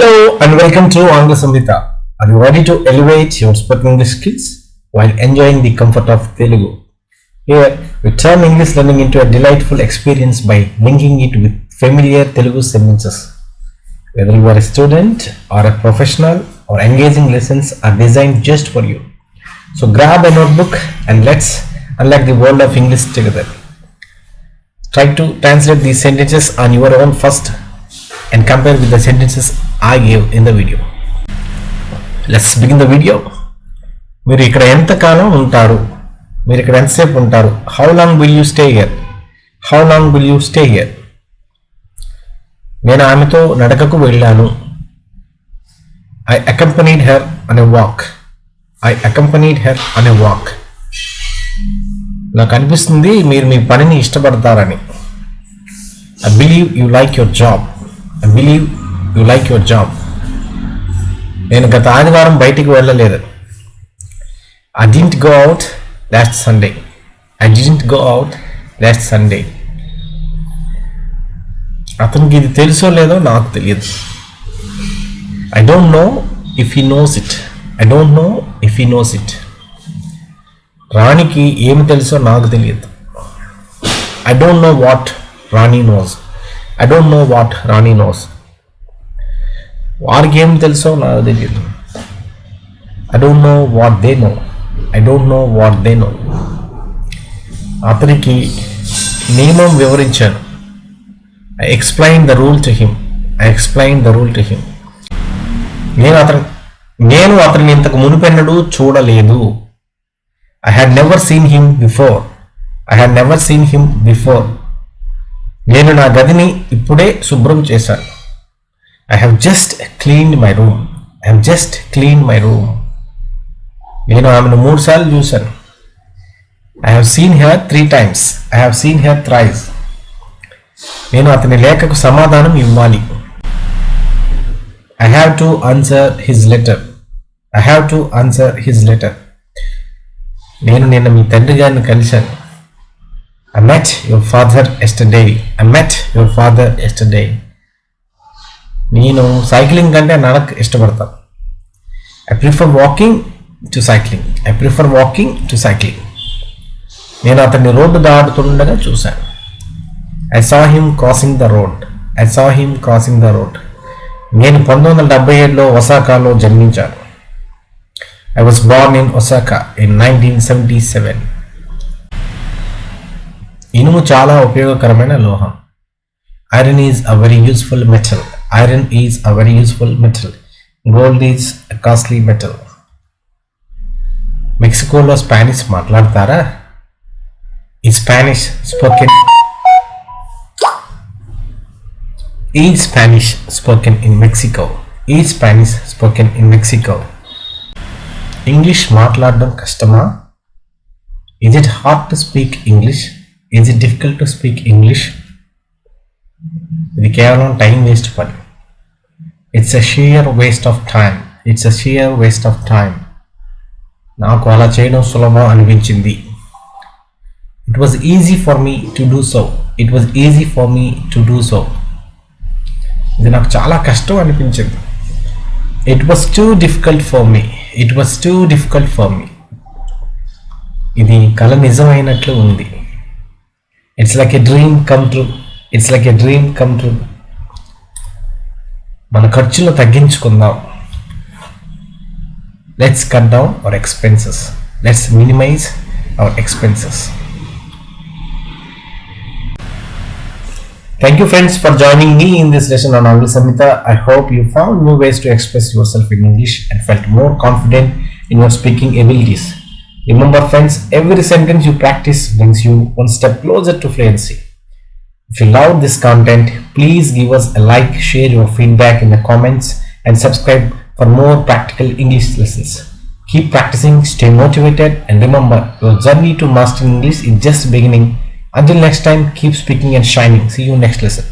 Hello and welcome to Angla Samhita. Are you ready to elevate your spoken English skills while enjoying the comfort of Telugu? Here, we turn English learning into a delightful experience by linking it with familiar Telugu sentences. Whether you are a student or a professional our engaging lessons are designed just for you. So grab a notebook and let's unlock the world of English together. Try to translate these sentences on your own first and compare with the sentences I gave in the video. Let's begin the video. మీరు ఇక్కడ ఎంతకాలం ఉంటారు? మీరు ఇక్కడ ఎంతసేపు ఉంటారు? How long will you stay here how long will you stay here నేను ఆమెతో నడకకు వెళ్ళాను. I accompanied her on a walk I accompanied her on a walk నాకు అనిపిస్తుంది మీరు మీ పనిని ఇష్టపడతారని. I believe you like your job I believe you like your job. నేను గత ఆదివారం బయటికి వెళ్ళలేదు. I didn't go out last Sunday. I didn't go out last Sunday. అతనికి ఇది తెలుసో లేదో నాకు తెలియదు. I don't know if he knows it. I don't know if he knows it. రాణికి ఏమి తెలుసో నాకు తెలియదు. I don't know what Rani knows. I don't know what Rani knows. వారికి ఏం తెలుసో నాకు తెలియదు I don't know what they know I don't know what they know అతనికి నియమం వివరించాను. I explain the rule to him I explain the rule to him నేను అతను నేను అతన్ని ఇంతకు మునిపెన్నడు చూడలేదు. I had never seen him before I had never seen him before నేను నా గదిని ఇప్పుడే శుభ్రం చేశాను. I have just cleaned my room I have just clean my room నేను ఆమెను మూడు సార్లు చూశాను. I have seen her three times I have seen her thrice నేను అతని లేఖకు సమాధానం ఇవ్వాలి. I have to answer his letter I have to answer his letter నేను నిన్న మీ తండ్రి గారిని కలిశాను. I met your father yesterday I met your father yesterday నేను సైక్లింగ్ కంటే నడక ఇష్టపడతాను. I prefer walking to cycling I prefer walking to cycling నేను అతన్ని రోడ్డు దాటుతుండగా చూశాను. I saw him crossing the road I saw him crossing the road నేను పంతొమ్మిది వందల డెబ్బై ఏడులో ఒసాకాలో జన్మించాను. I was born in Osaka in nineteen seventy seven ఇనుము చాలా ఉపయోగకరమైన లోహం. iron is a very useful metal iron is a very useful metal gold is costly metal మెక్సికోలో Spanish మాట్లాడతారా is Spanish spoken is Spanish spoken in Mexico is Spanish spoken in Mexico English మాట్లాడడం కష్టమా is it hard to speak English is it difficult to speak English ఇది కేవలం time waste పని. It's a sheer waste of time it's a sheer waste of time నాకు అలా చేయడం సులభం అనిపించింది. It was easy for me to do so it was easy for me to do so ఇది నాకు చాలా కష్టం అనిపించింది. It was too difficult for me it was too difficult for me ఇది కళ నిజమైనట్లు ఉంది. It's like a dream come true It's like a dream come true మన ఖర్చులు తగ్గించుకుందాం let's cut down our expenses let's minimise our expenses Thank you, friends, for joining me in this lesson on Angla Samhita. I hope you found new ways to express yourself in English and felt more confident in your speaking abilities. Remember, friends, every sentence you practice brings you one step closer to fluency. If you love this content, please give us a like, share your feedback in the comments, and subscribe for more practical English lessons. Keep practicing, stay motivated, and remember, your journey to mastering English is just beginning. Until next time, keep speaking and shining. See you next lesson.